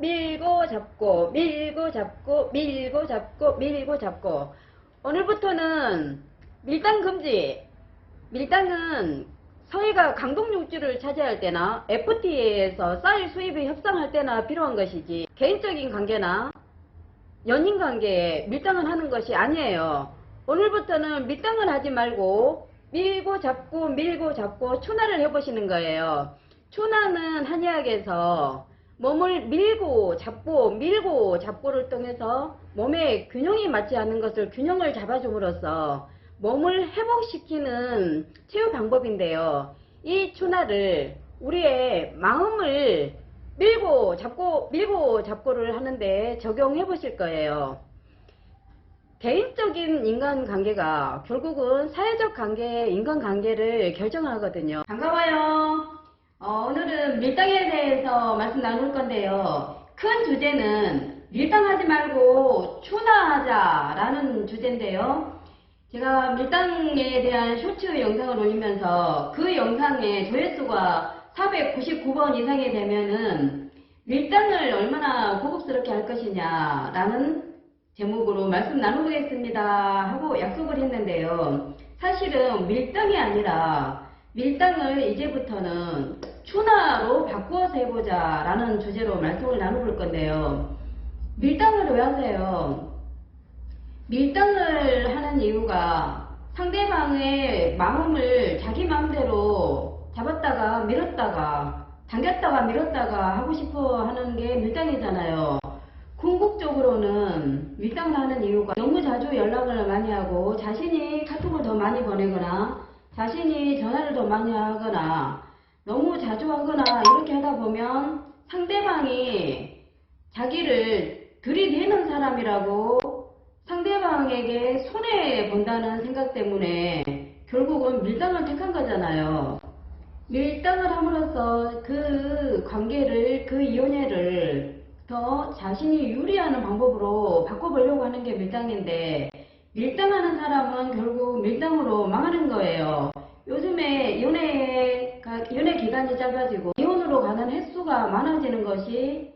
밀고 잡고 밀고 잡고 밀고 잡고 밀고 잡고 오늘부터는 밀당 금지 밀당은 서해가 강동육지를 차지할 때나 FTA에서 쌀 수입을 협상할 때나 필요한 것이지 개인적인 관계나 연인 관계에 밀당을 하는 것이 아니에요. 오늘부터는 밀당을 하지 말고 밀고 잡고 밀고 잡고 추나를 해보시는 거예요. 추나는 한의학에서 몸을 밀고 잡고 밀고 잡고를 통해서 몸의 균형이 맞지 않는 것을 균형을 잡아줌으로써 몸을 회복시키는 치유 방법인데요. 이 추나를 우리의 마음을 밀고 잡고 밀고 잡고를 하는데 적용해 보실 거예요. 개인적인 인간관계가 결국은 사회적 관계, 인간관계를 결정하거든요. 반가워요. 어, 오늘은 밀당에 대해서 말씀 나눌 건데요. 큰 주제는 밀당하지 말고 추나하자라는 주제인데요. 제가 밀당에 대한 쇼츠 영상을 올리면서 그 영상의 조회수가 499번 이상이 되면은 밀당을 얼마나 고급스럽게 할 것이냐라는 제목으로 말씀 나누겠습니다 하고 약속을 했는데요. 사실은 밀당이 아니라 밀당을 이제부터는 추나로 바꾸어서 해보자 라는 주제로 말씀을 나눠볼 건데요. 밀당을 왜 하세요? 밀당을 하는 이유가 상대방의 마음을 자기 마음대로 잡았다가 밀었다가 당겼다가 밀었다가 하고 싶어 하는 게 밀당이잖아요. 궁극적으로는 밀당을 하는 이유가 너무 자주 연락을 많이 하고 자신이 카톡을 더 많이 보내거나 자신이 전화를 더 많이 하거나 너무 자주 하거나 이렇게 하다 보면 상대방이 자기를 들이대는 사람이라고 상대방에게 손해 본다는 생각 때문에 결국은 밀당을 택한 거잖아요. 밀당을 함으로써 그 관계를, 그 이혼회를 더 자신이 유리하는 방법으로 바꿔보려고 하는 게 밀당인데, 밀당하는 사람은 결국 밀당으로 망하는 거예요. 기간이 짧아지고, 이혼으로 가는 횟수가 많아지는 것이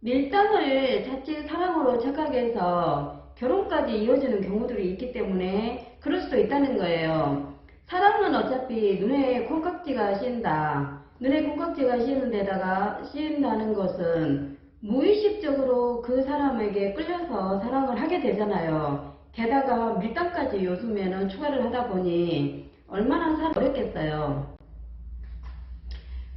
밀당을 자칫 사랑으로 착각해서 결혼까지 이어지는 경우들이 있기 때문에 그럴 수도 있다는 거예요. 사랑은 어차피 눈에 콩깍지가 씌인다. 눈에 콩깍지가 씌는 데다가 씌인다는 것은 무의식적으로 그 사람에게 끌려서 사랑을 하게 되잖아요. 게다가 밀당까지 요즘에는 추가를 하다 보니 얼마나 살 어렵겠어요.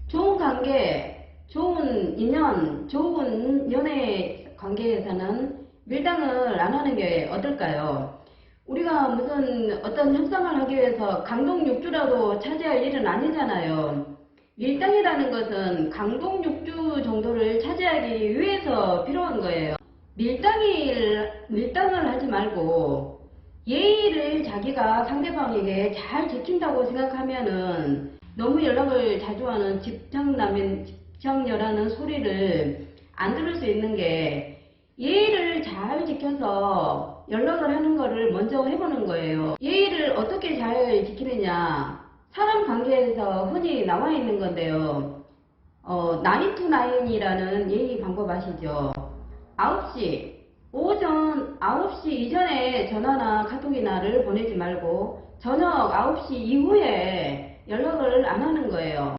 좋은 관계, 좋은 인연, 좋은 연애 관계에서는 밀당을 안 하는 게 어떨까요? 우리가 무슨 어떤 협상을 하기 위해서 강동 육주라도 차지할 일은 아니잖아요. 밀당이라는 것은 강동 육주 정도를 차지하기 위해서 필요한 거예요. 밀당이, 밀당을 하지 말고 예의를 자기가 상대방에게 잘 지킨다고 생각하면은 너무 연락을 자주 하는 집착남인 집착녀라는 소리를 안 들을 수 있는 게 예의를 잘 지켜서 연락을 하는 거를 먼저 해보는 거예요. 예의를 어떻게 잘 지키느냐. 사람 관계에서 흔히 나와 있는 건데요. 어, 9to9이라는 예의 방법 아시죠? 9시, 오전 9시 이전에 전화나 카톡이나를 보내지 말고 저녁 9시 이후에 연락을 안 하는 거예요.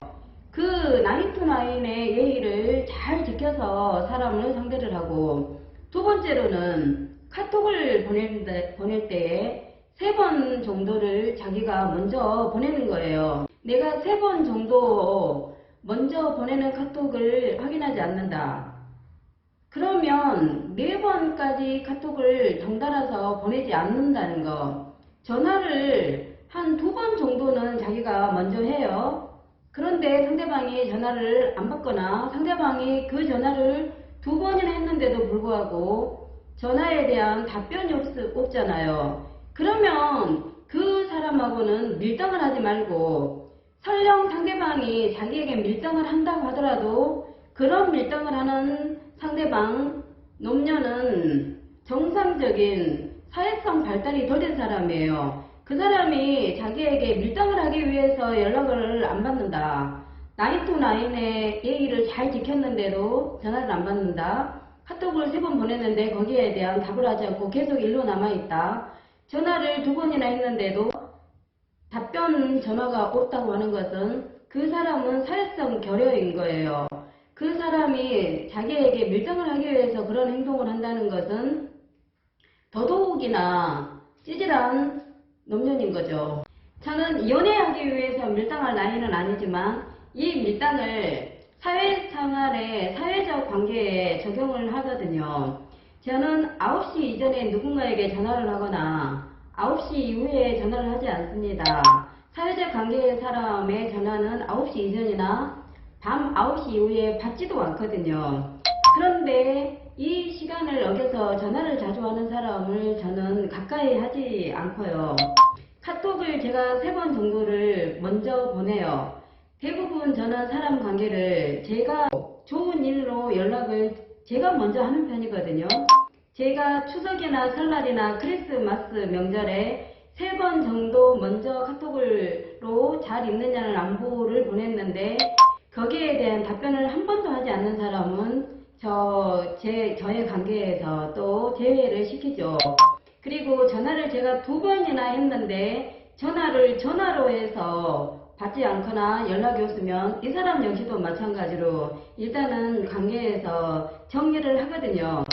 그 9to9의 예의를 잘 지켜서 사람을 상대를 하고 두 번째로는 카톡을 보낼, 때, 보낼 때에 세 번 정도를 자기가 먼저 보내는 거예요. 내가 세 번 정도 먼저 보내는 카톡을 확인하지 않는다. 그러면 네 번까지 카톡을 덩달아서 보내지 않는다는 거. 전화를 한 두 번 정도는 자기가 먼저 해요. 그런데 상대방이 전화를 안 받거나 상대방이 그 전화를 두 번이나 했는데도 불구하고 전화에 대한 답변이 없, 없잖아요. 그러면 그 사람하고는 밀당을 하지 말고 설령 상대방이 자기에게 밀당을 한다고 하더라도 그런 밀당을 하는 상대방 놈녀는 정상적인 사회성 발달이 덜 된 사람이에요. 그 사람이 자기에게 밀당을 하기 위해서 연락을 안 받는다. 나인투나인의 예의를 잘 지켰는데도 전화를 안 받는다. 카톡을 세 번 보냈는데 거기에 대한 답을 하지 않고 계속 일로 남아있다. 전화를 두 번이나 했는데도 답변 전화가 없다고 하는 것은 그 사람은 사회성 결여인 거예요. 그 사람이 자기에게 밀당을 하기 위해서 그런 행동을 한다는 것은 더더욱이나 찌질한 노년인 거죠. 저는 연애하기 위해서 밀당할 나이는 아니지만 이 밀당을 사회생활의 사회적 관계에 적용을 하거든요. 저는 9시 이전에 누군가에게 전화를 하거나 9시 이후에 전화를 하지 않습니다. 사회적 관계의 사람의 전화는 9시 이전이나 밤 9시 이후에 받지도 않거든요. 그런데 이 시간을 어겨서 전화를 자주 하는 사람을 저는 가까이 하지 않고요. 카톡을 제가 세 번 정도를 먼저 보내요. 대부분 저는 사람 관계를 제가 좋은 일로 연락을 제가 먼저 하는 편이거든요. 제가 추석이나 설날이나 크리스마스 명절에 세 번 정도 먼저 카톡으로 잘 있느냐는 안부를 보냈는데 거기에 대한 답변을 한 번도 하지 않는 사람은 저, 제, 저의 관계에서 또 제외를 시키죠. 그리고 전화를 제가 두 번이나 했는데 전화를 전화로 해서 받지 않거나 연락이 없으면 이 사람 역시도 마찬가지로 일단은 관계에서 정리를 하거든요.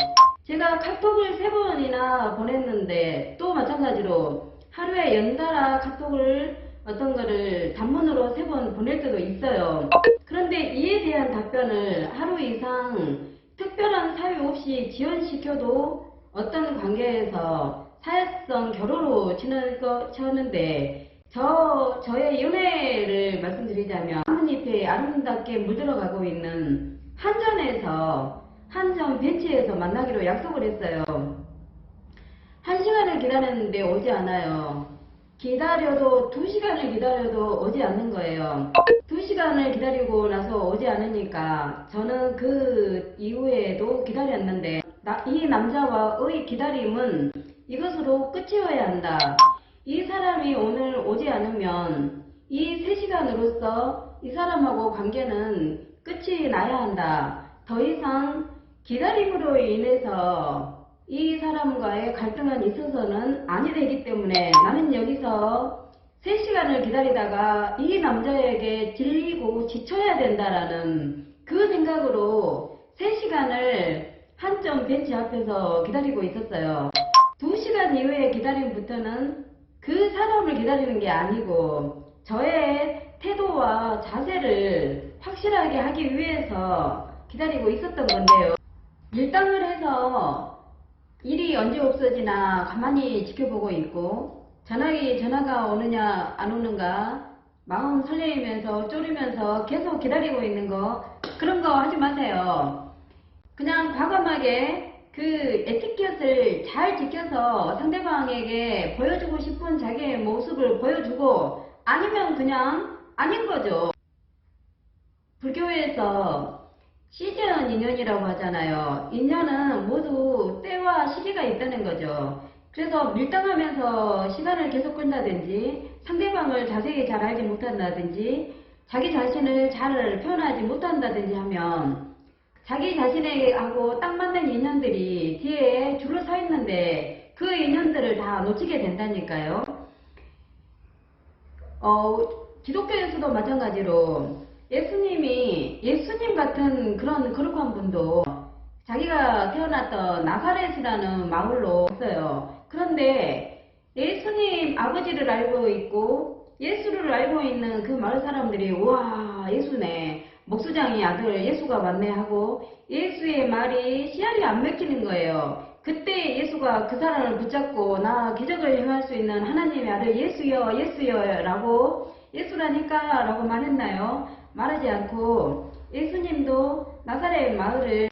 제가 카톡을 세 번이나 보냈는데 또 마찬가지로 하루에 연달아 카톡을 어떤 거를 단문으로 세 번 보낼 때도 있어요. 그런데 이에 대한 답변을 하루 이상 특별한 사유 없이 지연시켜도 어떤 관계에서 사회성 결호로 치는 거, 쳤는데 저, 저의 연애를 말씀드리자면 나뭇잎에 아름답게 물들어가고 있는 한전에서 한전 벤치에서 만나기로 약속을 했어요. 한 시간을 기다렸는데 오지 않아요. 기다려도 두 시간을 기다려도 오지 않는 거예요. 두 시간을 기다리고 나서 오지 않으니까 저는 그 이후에도 기다렸는데 나- 이 남자와의 기다림은 이것으로 끝이어야 한다. 이 사람이 오늘 오지 않으면 이세 시간으로서 이 사람하고 관계는 끝이 나야 한다. 더 이상 기다림으로 인해서 이 사람과의 갈등은 있어서는 아니 되기 때문에 나는 여기서 3시간을 기다리다가 이 남자에게 질리고 지쳐야 된다라는 그 생각으로 3시간을 한점 벤치 앞에서 기다리고 있었어요. 2시간 이후의 기다림부터는 그 사람을 기다리는 게 아니고 저의 태도와 자세를 확실하게 하기 위해서 기다리고 있었던 건데요. 밀당을 해서 일이 언제 없어지나 가만히 지켜보고 있고 전화기 전화가 오느냐 안 오는가 마음 설레이면서 쫄이면서 계속 기다리고 있는 거 그런 거 하지 마세요. 그냥 과감하게 그 에티켓을 잘 지켜서 상대방에게 보여주고 싶은 자기의 모습을 보여주고 아니면 그냥 아닌 거죠. 불교에서 시즌 인연이라고 하잖아요. 인연은 모두 때와 시기가 있다는 거죠. 그래서 밀당하면서 시간을 계속 끈다든지 상대방을 자세히 잘 알지 못한다든지 자기 자신을 잘 표현하지 못한다든지 하면 자기 자신하고 딱 맞는 인연들이 뒤에 줄로 서 있는데 그 인연들을 다 놓치게 된다니까요. 어, 기독교에서도 마찬가지로 예수님이 예수님 같은 그런 거룩한 분도 자기가 태어났던 나사렛이라는 마을로 있어요. 그런데 예수님 아버지를 알고 있고 예수를 알고 있는 그 마을 사람들이 와 예수네 목수장이 아들 예수가 맞네 하고 예수의 말이 씨알이 안 맥히는 거예요. 그때 예수가 그 사람을 붙잡고 나 기적을 행할 수 있는 하나님의 아들 예수여 예수여 라고 예수라니까 라고 말했나요? 말하지 않고 예수님도 나사렛 마을을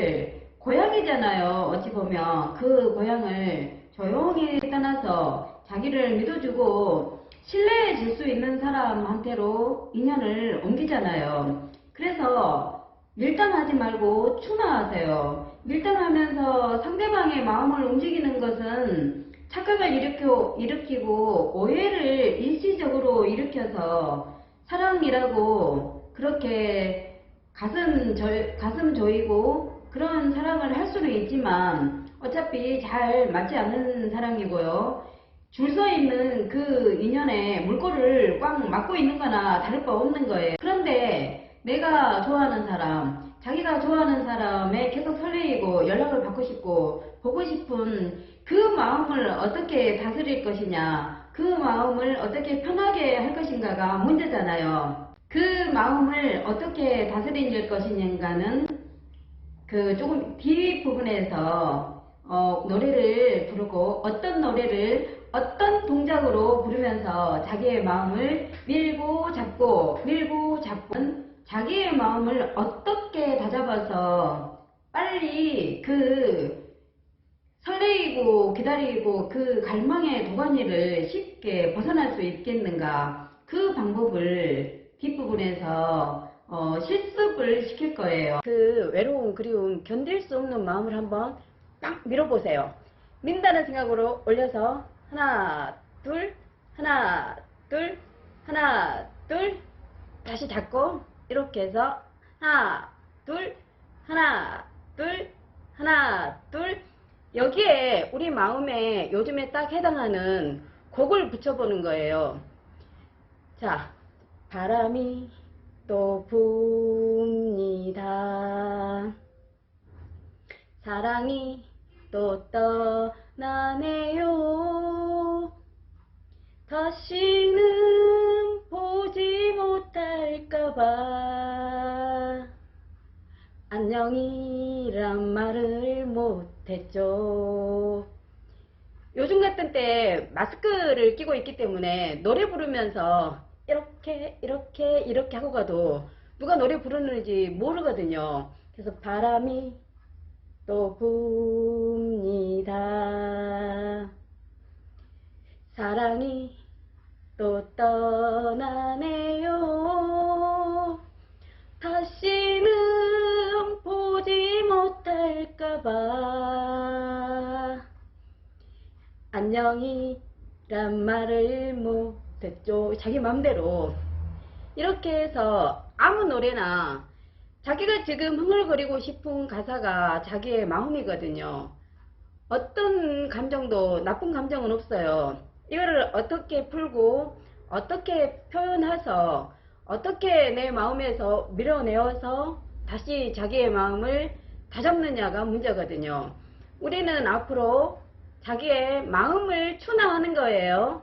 고향이잖아요. 어찌 보면 그 고향을 조용히 떠나서 자기를 믿어주고 신뢰해 줄 수 있는 사람한테로 인연을 옮기잖아요. 그래서 밀당하지 말고 충나하세요. 밀당하면서 상대방의 마음을 움직이는 것은 착각을 일으켜, 일으키고 오해를 일시적으로 일으켜서 사랑이라고 그렇게 가슴 저, 가슴 조이고 그런 사랑을 할 수는 있지만 어차피 잘 맞지 않는 사랑이고요. 줄 서 있는 그 인연에 물꼬를 꽉 막고 있는 거나 다를 바 없는 거예요. 그런데 내가 좋아하는 사람, 자기가 좋아하는 사람에 계속 설레이고 연락을 받고 싶고 보고 싶은 그 마음을 어떻게 다스릴 것이냐, 그 마음을 어떻게 편하게 할 것인가가 문제잖아요. 그 마음을 어떻게 다스릴 것이냐가는 그 조금 뒷부분에서 어, 노래를 부르고 어떤 노래를 어떤 동작으로 부르면서 자기의 마음을 밀고 잡고 밀고 잡고 자기의 마음을 어떻게 다잡아서 빨리 그 설레이고 기다리고 그 갈망의 도가니를 쉽게 벗어날 수 있겠는가? 그 방법을 뒷부분에서 어, 실습을 시킬 거예요. 그 외로움, 그리움, 견딜 수 없는 마음을 한번 딱 밀어보세요. 민다는 생각으로 올려서 하나, 둘, 하나, 둘, 하나, 둘, 다시 잡고 이렇게 해서 하나, 둘, 하나, 둘, 하나, 둘 여기에 우리 마음에 요즘에 딱 해당하는 곡을 붙여보는 거예요. 자, 바람이 또 붑니다. 사랑이 또 떠나네요. 다시는 보지 못할까봐 안녕이란 말을 못했죠. 요즘 같은 때 마스크를 끼고 있기 때문에 노래 부르면서 이렇게 이렇게 이렇게 하고 가도 누가 노래 부르는지 모르거든요. 그래서 바람이 또 붑니다. 사랑이 또 떠나네요. 다시는 보지 못할까봐 안녕이란 말을 못 했죠. 자기 맘대로 이렇게 해서 아무 노래나 자기가 지금 흥얼거리고 싶은 가사가 자기의 마음이거든요. 어떤 감정도 나쁜 감정은 없어요. 이거를 어떻게 풀고 어떻게 표현해서 어떻게 내 마음에서 밀어내어서 다시 자기의 마음을 다잡느냐가 문제거든요. 우리는 앞으로 자기의 마음을 추나하는 거예요.